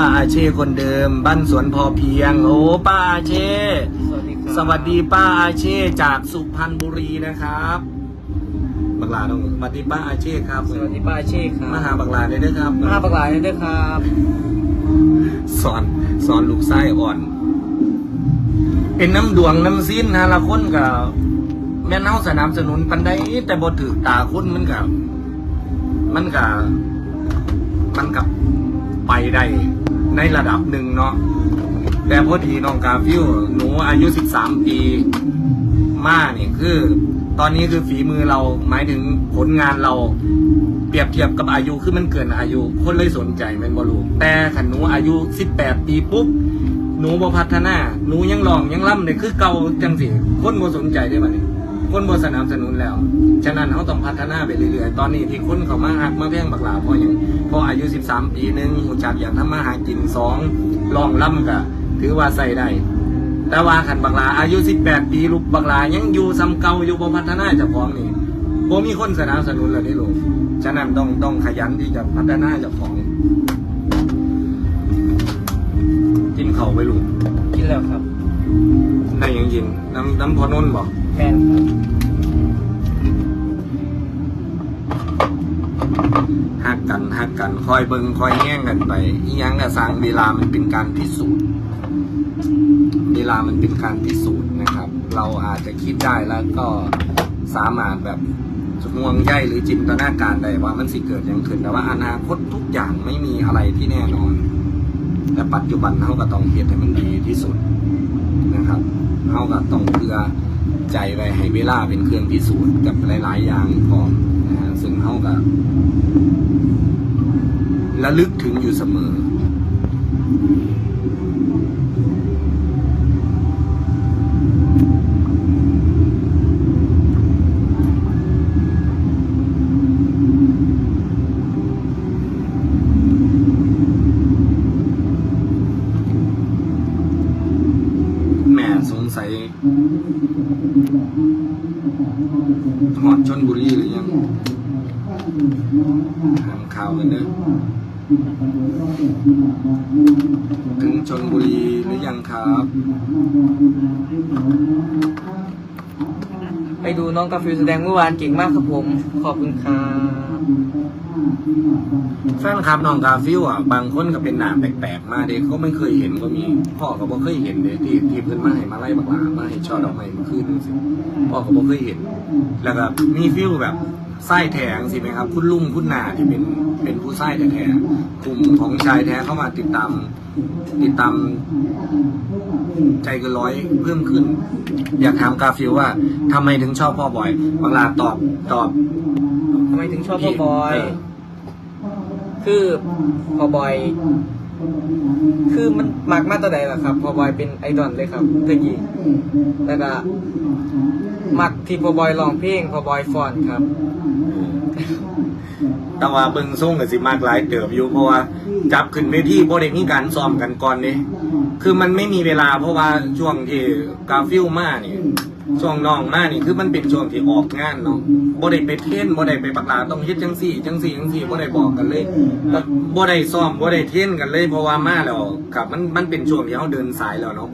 ป้าอาเช่คนเดิม บ้านสวนพอเพียง โอ้ป้าอาเช่สวัสดีครับสวัสดีป้าอาเช่จากสุพรรณบุรีนะครับบักลาต้องสวัสดีป้าอาเช่ครับสวัสดีป้าเช่ครับมาหาบักลาเลยนะครับมาประกาศด้วยครับสอนสอนลูกไส้อ่อน เป็นน้ำดวงน้ำสิ้นฮะละคนกับแม่นเฮาสนับสนุนปันได้แต่บ่ถือตาคนมันกับมันกับมันกับ ไปได้ในระดับหนึ่งเนาะแต่พอดีน้องกาฟิวหนูอายุ 13 ปีมาเนี่ยคือ ตอนนี้คือฝีมือเราหมายถึงผลงานเราเปรียบเทียบกับอายุคือมันเกินอายุ คนเลยสนใจแมันบอลูแต่ขันหนูอายุ 18 ปีปุ๊บหนูบ่พัฒนาหนูยังลองยังล่ำเลยคือเก่าจังสิคนบ่สนใจได้บัดนี้ คนบ่สนับสนุนแล้ว ฉะนั้นเขาต้องพัฒนาไปเรื่อยๆ ตอนนี้ที่คนเขามาหักมาแพงบักหลาเพราะอย่างเพราะอายุ 13 ปีหนึ่งหูจักอยากทำมาหากินสองลองล่ำก็ถือว่าใส่ได้ แต่ว่าขันบักหลาอายุ 18 ปีลูกบักหลายังอยู่ซ้ำเก่าอยู่บ่พัฒนาเจ้าของนี่บ่มีคนสนับสนุนเลยนี่ลูกฉะนั้นต้องต้องขยันที่จะพัฒนาเจ้าของกินเข่าวไปลูกกินแล้วครับได้หยังกินน้ำน้ำพอนนท์บอก แมนหักกันหักกันคอยเบิงคอยแง่งกันไปอียังกระสร้างเวลามันเป็นการพิสูจน์ เวลามันเป็นการพิสูจน์นะครับ เราอาจจะคิดได้แล้วก็สามารถแบบห่วงใยหรือจินตนาการได้ว่ามันสิเกิดอย่างขึ้น แต่ว่าอนาคตทุกอย่างไม่มีอะไรที่แน่นอน แต่ปัจจุบันเขาก็ต้องเฮ็ดให้มันดีที่สุดนะครับเขาก็ต้องเพื่อ ใจไว้ให้เวลาเป็นเครื่องพิสูจน์กับหลาย ๆ อย่างพร้อมนะฮะซึ่งเขาก็ระลึกถึงอยู่เสมอ แม่สงสัย หอดชนบุรีหรือยังทำข่าวกันเนอถึงชนบุรีหรือยังครับ ไปดูน้องกาฟิวแสดงเมื่อวานเก่งมากครับผม ขอบคุณครับแฟนคลับน้องกาฟิวอะบางคนก็เป็นหนาแปลกๆ มาเด็กเขาไม่เคยเห็นก็มี พ่อก็บ่เคยเห็นเลยที่ที่เพิ่นมาให้มาไล่บักหลามาให้ช่อดอกไม้มาขึ้นนี่สิพ่อก็บ่เคยเห็น แล้วก็มีฟิลแบบ ไส้แถงสิไหมครับคุณลุงคุณนาที่เป็นเป็นผู้ไส้แท้ๆกลุ่มของชายแท้เข้ามาติดตาม ติดตาม ใจเกินร้อยเพิ่มขึ้น อยากถามกาฟิวว่าทำไมถึงชอบพ่อบอยบางลาตอบตอบทำไมถึงชอบพ่อบอยเคือพ่อบอย คือมันมักมาตัวใดล่ะครับพอบอยเป็นไอดอลเลยครับตะกี้แล้วก็มักที่พอบอยร้องเพลงพอบอยฟอนครับ แต่ว่าเบิ่งส่งกับสิมากหลายเติบอยู่เพราะว่าจับขึ้นเวทีบ่ได้มีการซ้อมกันก่อนนี่คือมันไม่มีเวลาเพราะว่าช่วงที่กาฟิลมาเนี่ย ช่วงน้องมานี่คือมันเป็นช่วงที่ออกงานเนาะบ่ได้ไปเทรนบ่ได้ไปปักหลาต้องเฮ็ดจังซี่จังซี่จังซี่บ่ได้บอกกันเลยบ่ได้ซ้อมบ่ได้เทรนกันเลยเพราะว่ามาแล้วครับมันมันเป็นช่วงที่เฮาเดินสายแล้วเนาะ